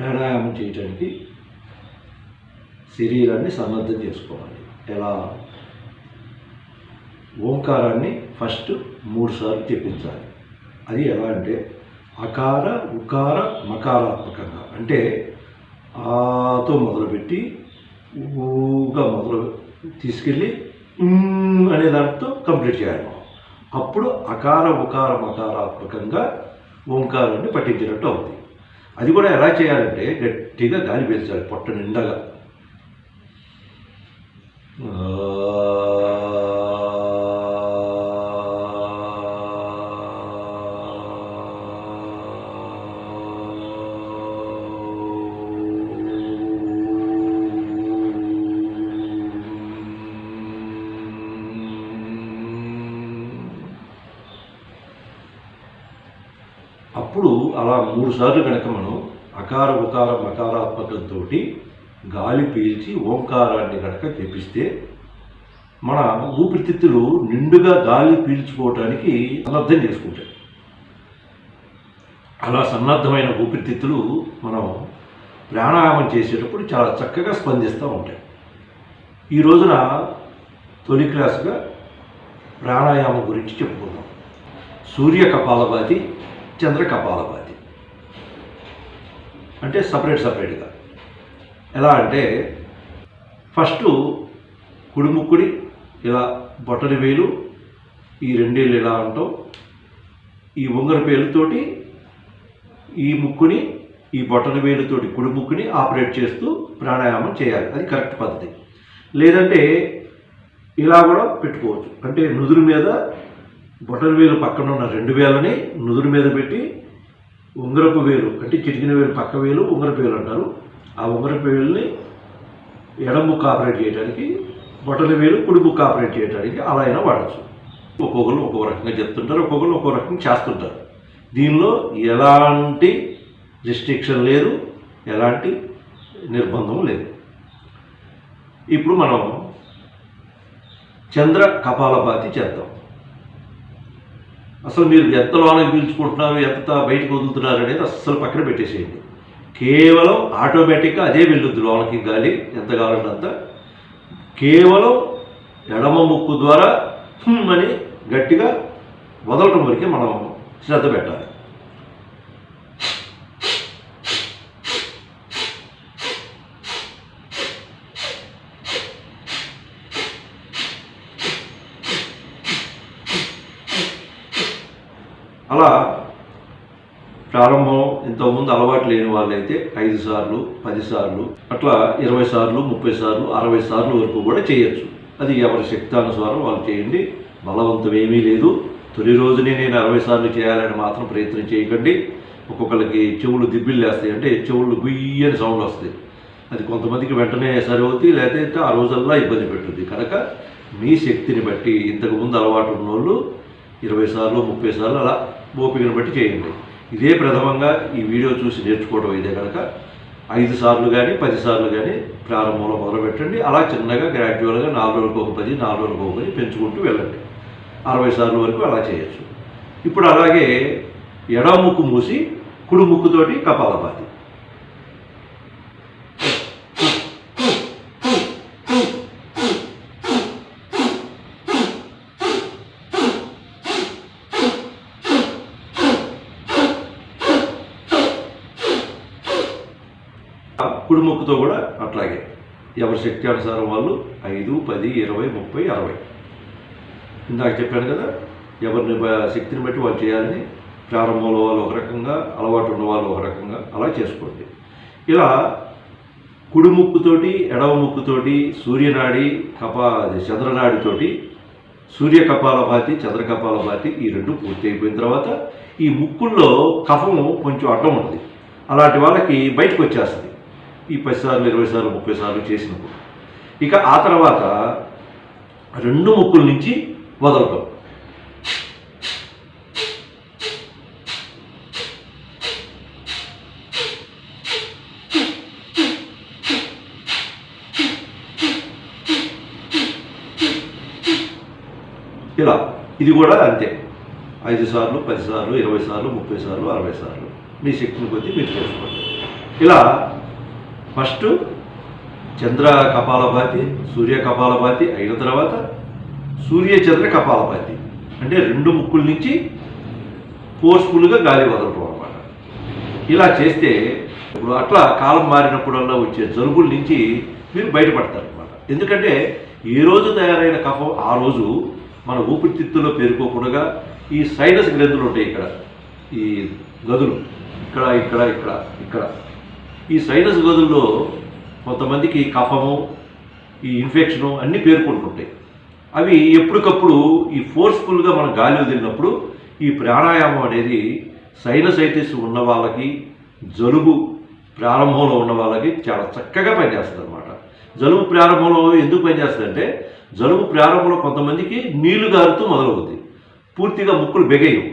ప్రాణాయామం చేయటానికి శరీరాన్ని సన్నద్ధం చేసుకోవాలి. ఎలా? ఓంకారాన్ని ఫస్ట్ మూడుసార్లు తెప్పించాలి. అది ఎలా అంటే అకార ఉకార మకారాత్మకంగా. అంటే ఆతో మొదలుపెట్టి ఊగా మొదలు తీసుకెళ్ళి అనే దాంతో కంప్లీట్ చేయాలి మనం. అప్పుడు అకార ఉకార మకారాత్మకంగా ఓంకారాన్ని పట్టించినట్టు అవుతుంది అది కూడా ఎలా చేయాలంటే గట్టిగా గాలి పీల్చాలి పొట్ట నిండగా. అప్పుడు అలా మూడు సార్లు కనుక మనం అకార ఉకార మకారాత్మకంతో గాలి పీల్చి ఓంకారాన్ని కనుక తెప్పిస్తే మన ఊపిరితిత్తులు నిండుగా గాలి పీల్చుకోవటానికి సన్నద్ధం చేసుకుంటాయి. అలా సన్నద్ధమైన ఊపిరితిత్తులు మనం ప్రాణాయామం చేసేటప్పుడు చాలా చక్కగా స్పందిస్తూ ఉంటాయి. ఈ రోజున తొలి క్లాసుగా ప్రాణాయామం గురించి చెప్పుకుందాం. సూర్య కపాలభాతి చంద్ర కపాలపాతి అంటే సపరేట్ సపరేట్గా. ఎలా అంటే ఫస్ట్ కుడిముక్కుడి ఇలా బొట్టని వేలు ఈ రెండేళ్ళు ఇలా ఉంటాం ఈ ఉంగర పేలుతోటి ఈ ముక్కుని ఈ బొట్టన వేలుతోటి కుడి ముక్కుని ఆపరేట్ చేస్తూ ప్రాణాయామం చేయాలి. అది కరెక్ట్ పద్ధతి. లేదంటే ఇలా కూడా పెట్టుకోవచ్చు. అంటే నుదురు మీద బొటన వేలు పక్కన ఉన్న రెండు వేలని నుదురు మీద పెట్టి ఉంగరపు వేలు అంటే చిరిగిన వేలు పక్క వేలు ఉంగరపు వేలు అంటారు. ఆ ఉంగరపు వేలుని ఎడముక్కు ముక్క ఆపరేట్ చేయడానికి బొటన వేలు కుడిముక్కు ఆపరేట్ చేయడానికి అలా అయినా వాడచ్చు. ఒక్కొక్కరు ఒక్కొక్క రకంగా చెప్తుంటారు ఒక్కొక్కరు ఒక్కొక్క రకంగా చేస్తుంటారు. దీనిలో ఎలాంటి రిస్ట్రిక్షన్ లేదు ఎలాంటి నిర్బంధం లేదు. ఇప్పుడు మనం చంద్ర కపాలపాతి చేద్దాం. అసలు మీరు ఎంత లోనకి పీల్చుకుంటున్నారు ఎంత బయటకు వదులుతున్నారు అనేది అస్సలు పక్కన పెట్టేసేయండి. కేవలం ఆటోమేటిక్గా అదే వెళ్ళుద్ది లోనకి గాలి ఎంత కావాలంటే అంత. కేవలం ఎడమ ముక్కు ద్వారా అని గట్టిగా వదలటం వరకే మనం శ్రద్ధ పెట్టాలి. అలా ప్రారంభం ఇంతకుముందు అలవాటు లేని వాళ్ళైతే ఐదు సార్లు పది సార్లు అట్లా ఇరవై సార్లు ముప్పై సార్లు అరవై సార్లు వరకు కూడా చేయొచ్చు. అది ఎవరి శక్తానుసారం వాళ్ళు చేయండి. బలవంతం ఏమీ లేదు. తొలి రోజునే నేను అరవై సార్లు చేయాలని మాత్రం ప్రయత్నం చేయకండి. ఒక్కొక్కరికి చెవులు దిబ్బిళ్ళు వేస్తాయి. అంటే చెవులు గుయ్యని సౌండ్ వస్తాయి. అది కొంతమందికి వెంటనే సరి లేకపోతే ఆ రోజల్లా ఇబ్బంది పెట్టుద్ది. కనుక మీ శక్తిని బట్టి ఇంతకుముందు అలవాటు ఉన్న వాళ్ళు ఇరవై సార్లు ముప్పై సార్లు అలా ఓపికను బట్టి చేయండి. ఇదే ప్రథమంగా ఈ వీడియో చూసి నేర్చుకోవడం ఇదే కనుక ఐదు సార్లు కానీ పది సార్లు కానీ ప్రారంభంలో మొదలుపెట్టండి. అలా చిన్నగా గ్రాడ్యువల్గా నాలుగు రోజులకు ఒక పది నాలుగు రోజులకు ఒక పది పెంచుకుంటూ వెళ్ళండి. అరవై సార్లు వరకు అలా చేయొచ్చు. ఇప్పుడు అలాగే ఎడమ ముక్కు మూసి కుడి ముక్కుతోటి కపాలపాతి. కుడి ముక్కుతో కూడా అట్లాగే. ఎవరి శక్తి అనుసారం వాళ్ళు ఐదు పది ఇరవై ముప్పై అరవై. ఇందాక చెప్పాను కదా ఎవరిని శక్తిని బట్టి వాళ్ళు చేయాలని ప్రారంభంలో వాళ్ళు ఒక రకంగా అలవాటు ఉన్న వాళ్ళు ఒక రకంగా అలా చేసుకోండి. ఇలా కుడి ముక్కుతోటి ఎడవ ముక్కుతోటి సూర్యనాడి కపా చంద్రనాడితోటి సూర్య కపాలభాతి చంద్ర కపాలభాతి ఈ రెండు పూర్తి అయిపోయిన తర్వాత ఈ ముక్కుల్లో కఫము కొంచెం అడ్డం ఉంటుంది అలాంటి వాళ్ళకి బయటకు వచ్చేస్తుంది. ఈ పది సార్లు ఇరవై సార్లు ముప్పై సార్లు చేసినప్పుడు. ఇక ఆ తర్వాత రెండు ముక్కుల నుంచి వదలటం. ఇలా. ఇది కూడా అంతే. ఐదు సార్లు పది సార్లు ఇరవై సార్లు ముప్పై సార్లు అరవై సార్లు. మీ శక్తిని కొద్దీ మీరు చేసుకోండి. ఇలా ఫస్ట్ చంద్ర కపాలభాతి సూర్య కపాలభాతి అయిన తర్వాత సూర్య చంద్ర కపాలభాతి అంటే రెండు ముక్కుల నుంచి ఫోర్స్ఫుల్గా గాలి వదలటం అనమాట ఇలా చేస్తే ఇప్పుడు అట్లా కాలం మారినప్పుడల్లా వచ్చే జలుబుల నుంచి మీరు బయటపడతారు అనమాట ఎందుకంటే ఏ రోజు తయారైన కఫం ఆ రోజు మన ఊపిరితిత్తుల్లో పేరుకోకుండా ఈ సైనస్ గ్రంథులు ఉంటాయి ఇక్కడ. ఈ గదులు. ఇక్కడ ఇక్కడ ఇక్కడ ఇక్కడ. ఈ సైనస్ గదుల్లో కొంతమందికి కఫము ఈ ఇన్ఫెక్షను అన్నీ పేర్కొంటుంటాయి. అవి ఎప్పటికప్పుడు ఈ ఫోర్స్ఫుల్గా మనం గాలి వదిలినప్పుడు ఈ ప్రాణాయామం అనేది సైనసైటిస్ ఉన్న వాళ్ళకి జలుబు ప్రారంభంలో ఉన్న వాళ్ళకి చాలా చక్కగా పనిచేస్తుంది అనమాట జలుబు ప్రారంభంలో ఎందుకు పనిచేస్తుందంటే జలుబు ప్రారంభంలో కొంతమందికి నీళ్ళు గారుతూ మొదలవుతుంది పూర్తిగా ముక్కులు బెగయ్యవు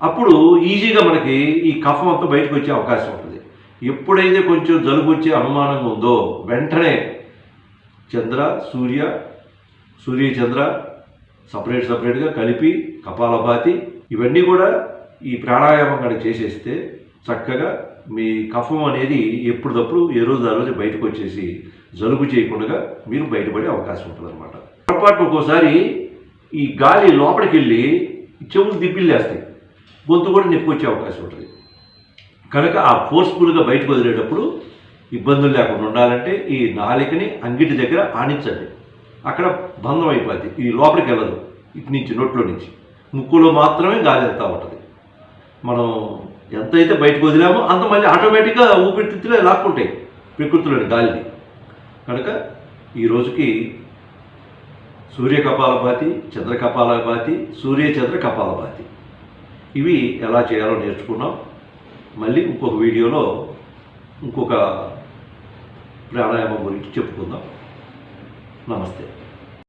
అప్పుడు ఈజీగా మనకి ఈ కఫం అంతా బయటకు వచ్చే అవకాశం ఎప్పుడైతే కొంచెం జలుబు వచ్చే అనుమానంగా ఉందో వెంటనే చంద్ర సూర్య సూర్య చంద్ర సపరేట్ సపరేట్గా కలిపి కపాలభాతి ఇవన్నీ కూడా ఈ ప్రాణాయామం కనుక చేసేస్తే చక్కగా మీ కఫం అనేది ఎప్పుడప్పుడు ఏ రోజు ఆ రోజు బయటకు వచ్చేసి జలుబు చేయకుండా మీరు బయటపడే అవకాశం ఉంటుంది అనమాట పొరపాటు ఒక్కోసారి ఈ గాలి లోపలికి వెళ్ళి చెవులు దిబ్బిల్లేస్తాయి. గొంతు కూడా నొప్పి వచ్చే అవకాశం ఉంటుంది. కనుక ఆ ఫోర్స్ఫుల్గా బయటకు వదిలేటప్పుడు ఇబ్బందులు లేకుండా ఉండాలంటే ఈ నాలికని అంగిటి దగ్గర ఆనించండి. అక్కడ భంగం అయిపోద్ది. ఈ లోపలికి వెళ్ళదు. ఇటు నుంచి నోట్లో నుంచి. ముక్కులో మాత్రమే గాలి వెళ్తూ ఉంటుంది. మనం ఎంతైతే బయటకు వదిలామో అంత మళ్ళీ ఆటోమేటిక్గా ఊపిరితిత్తులే లాక్కుంటాయి ప్రకృతిలోని గాలిని. కనుక ఈ రోజుకి సూర్య కపాలభాతి చంద్ర కపాలభాతి సూర్య చంద్ర కపాలభాతి ఇవి ఎలా చేయాలో నేర్చుకున్నాం. మళ్ళీ ఇంకొక వీడియోలో ఇంకొక ప్రాణాయామం గురించి చెప్పుకుందాం. నమస్తే.